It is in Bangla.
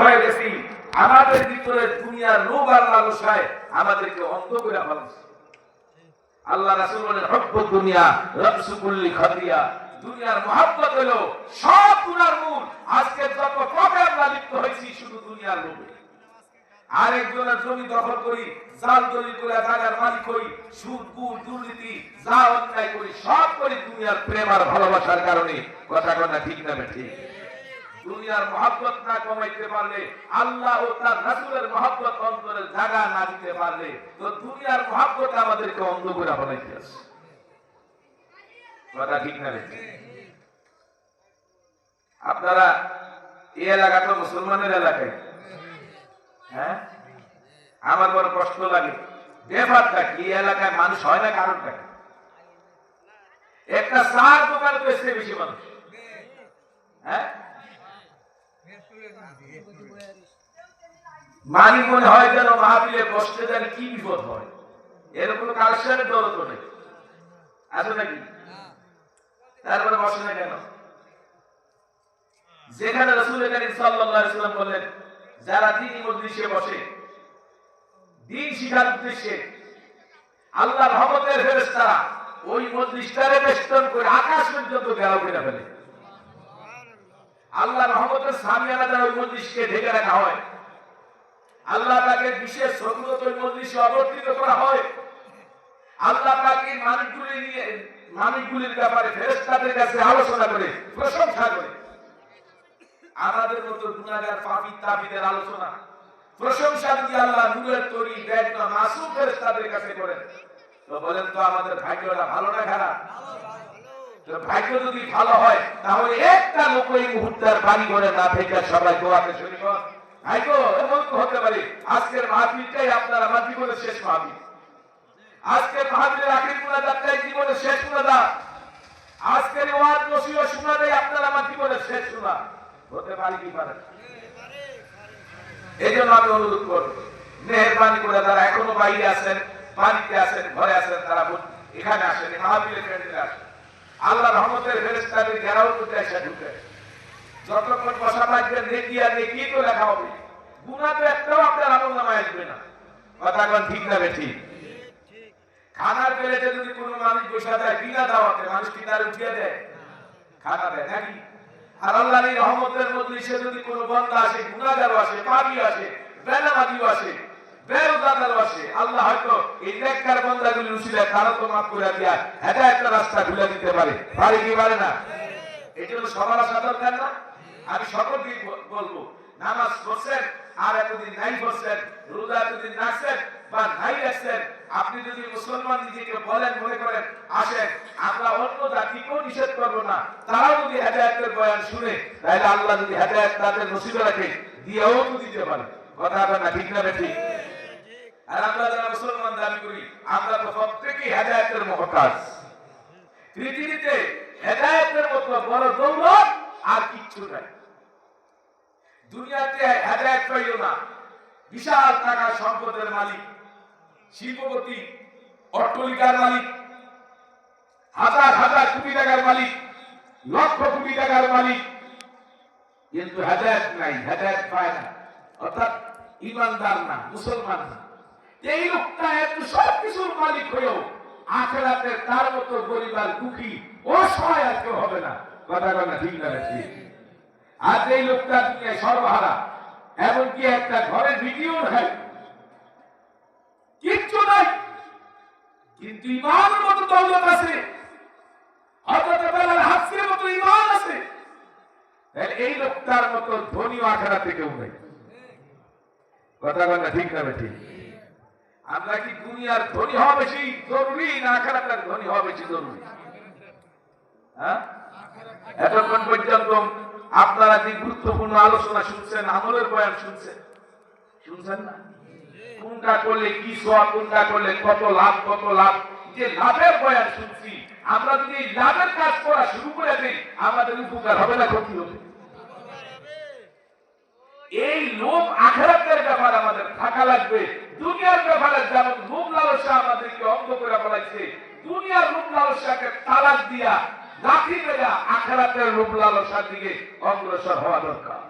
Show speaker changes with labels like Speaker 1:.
Speaker 1: হয়ে গেছি। আমাদের ভিতরে দুনিয়ার লোভ আর লালসায় আমাদেরকে অন্ধ করে ফেলছে আল্লাহ রাসূল বলেন দুনিয়া দুনিয়ার হলো সব গুনার মূল। আজকে যত আমরা হয়েছি, শুধু দুনিয়ার লোভে। আরেকজনের জমি দখল করি, জাল করে জায়গার মালিক সুদ গুণ দুর্নীতি, যা অন্যায় করি, সব করি দুনিয়ার প্রেম আর ভালোবাসার কারণে। কথা কথা ঠিক না ঠিক? দুনিয়ার মহাব্বত না কমাইতে পারলে, আল্লাহ ও তার রাসূলের মহাব্বত অন্তরের জায়গা না দিতে পারলে, তো দুনিয়ার মহাব্বত আমাদেরকে অন্ধ করে বানাইতে আছে। কথা ঠিক না? আপনারা এই এলাকাটা মুসলমানের এলাকায়। হ্যাঁ? আমার বড় কষ্ট লাগে। ব্যাপারটা কি? এলাকায় মানুষ হয় না কারণটা কি? একটা চার দোকান তো এসে বেশি মানুষ। হ্যাঁ? মানি মনে হয় যেন মাহফিলে বসতে কি বিপদ হয়? এরকম নেই। আছে নাকি? তারপরে বসে না কেন? যেখানে রসুল করিম বললেন, যারা দিন মজলিসে বসে, দিন শিখার উদ্দেশ্যে আল্লাহ রহমতের ফেরেশতারা ওই বেষ্টন করে আকাশ পর্যন্ত গেরাও করে ফেলে। আল্লাহ রহমতের সামিয়ানা দ্বারা ওই মজলিসকে ঢেকে রাখা হয়। আল্লাহ তাকে বিশেষ সদুরত ওই মজলিসে অবর্তিত করা হয়। আল্লাহ তাকে মানুষগুলি নিয়ে মানুষগুলির ব্যাপারে ফেরেশতাদের কাছে আলোচনা করে, প্রশংসা করে। আমাদের মতো গুনাহগার পাপী আলোচনা। প্রশংসা যদি আল্লাহ নূরের তৈরি দায়িত্ব মাসুম ফেরেশতাদের কাছে করেন, তো বলেন তো আমাদের ভাগ্যটা ভালো না খারাপ? ভাগ্য যদি ভালো হয়, তাহলে একটা লোক এই মুহূর্তের বাড়ি ঘরে না থেকে সবাই দোয়াতে এমন তো হতে পারে, আজকের মাহফিলটাই আপনার আমার জীবনের শেষ আজকের আখির জীবনের শেষ আজকের শোনাটাই আপনার আমার জীবনের শেষ শোনা হতে পারে কি পারে এই জন্য আমি অনুরোধ করব, মেহরবানি করে এখনও বাইরে আছেন, বাড়িতে আছেন, ঘরে আছেন তারা বল- এখানে আসেন এই মাহফিলে কেন্দ্রে আসেন আল্লাহ রহমতের ফেরেস্তাদের ঘেরাও করতে এসে ঢুকে। যতক্ষণ বসা থাকবেন নেকি আর তো লেখা হবে। গুণা তো একটাও আপনার আমল নামায় আসবে না। কথা কোন ঠিক না ঠিক খানার প্লেটে যদি কোনো মানুষ বসে দেয় বিনা দাওয়াতে মানুষ কি তার উঠিয়ে দেয়? খানা দেয় নাকি? আর আল্লাহর এই রহমতের যদি কোনো বন্দা আসে গুনাহগারও আসে আসে আসে আসে, আল্লাহ হয়তো এই উসিলে তারা তো মাফ করে দিয়া রাস্তা খুলে দিতে পারে। পারে কি পারে না? এই জন্য সবার আসা দরকার না। আমি সকলকে বলব, নামাজ পড়ছেন, আর এতদিন নাই পড়ছেন, রোজা এতদিন রাখছেন বা নাই রাখছেন, আপনি যদি মুসলমান নিজেকে বলেন, মনে করেন, আসেন, আমরা অন্য জাতিকেও নিষেধ করব না। তারাও যদি হেদায়তের বয়ান শুনে, তাহলে আল্লাহ যদি হেদায়ত তাদের নসিবে রাখে, দিয়েও তো দিতে পারে। কথা হবে না, ঠিক না ঠিক আর আমরা যারা মুসলমান দাবি করি, আমরা তো প্রত্যেকেই হেদায়তের মহতাজ। পৃথিবীতে হেদায়তের মতো বড় দৌলত আর কিচ্ছু নাই। দুনিয়াতে হেদায়ত পাইও না। বিশাল টাকা সম্পদের মালিক, শিল্পপতি, অট্টলিকার মালিক, হাজার হাজার কোটি টাকার মালিক, লক্ষ কোটি টাকার মালিক। কিন্তু হেদায়ত নাই, হেদায়ত পায় না। অর্থাৎ ইমানদার না, মুসলমান না। এই লোকটা এত সব কিছুর মালিক হয়েও আখেরাতে তার মতো গরিব আর দুঃখী অসহায় আর কেউ হবে না। কথা কথা ঠিক না আজ এই লোকটা সর্বহারা, এমনকি একটা ঘরের ভিডিও নাই। কিচ্ছু নাই। কিন্তু ইমানের মতো দৌলত আছে। হযরত বেলাল হাফসের মতো ইমান আছে। এই লোকটার মতো ধনী আখেরাতে কেউ নেই। কথা কথা ঠিক না ঠিক আমরা কি দুনিয়ার ধনী হওয়া বেশি জরুরি না আখেরাতের ধনী হওয়া বেশি জরুরি? এতক্ষণ পর্যন্ত আপনারা যে গুরুত্বপূর্ণ আলোচনা শুনছেন, আমলের বয়ান শুনছেন শুনছেন না? কোনটা করলে কি সব কোনটা করলে কত লাভ কত লাভ? যে লাভের বয়ান শুনছি, আমরা যদি এই লাভের কাজ করা শুরু করে দিই, আমাদের উপকার হবে না, ক্ষতি হবে। এই লোভ আখেরাতের ব্যাপার আমাদের থাকা লাগবে। দুনিয়ার ব্যাপারে যেমন লোভ লালসা আমাদেরকে অঙ্গ করে বলাইছে, দুনিয়ার লোভ লালসাকে তালাক দিয়া লাঠি মেরা আখেরাতের রূপ লালসার দিকে অগ্রসর হওয়া দরকার।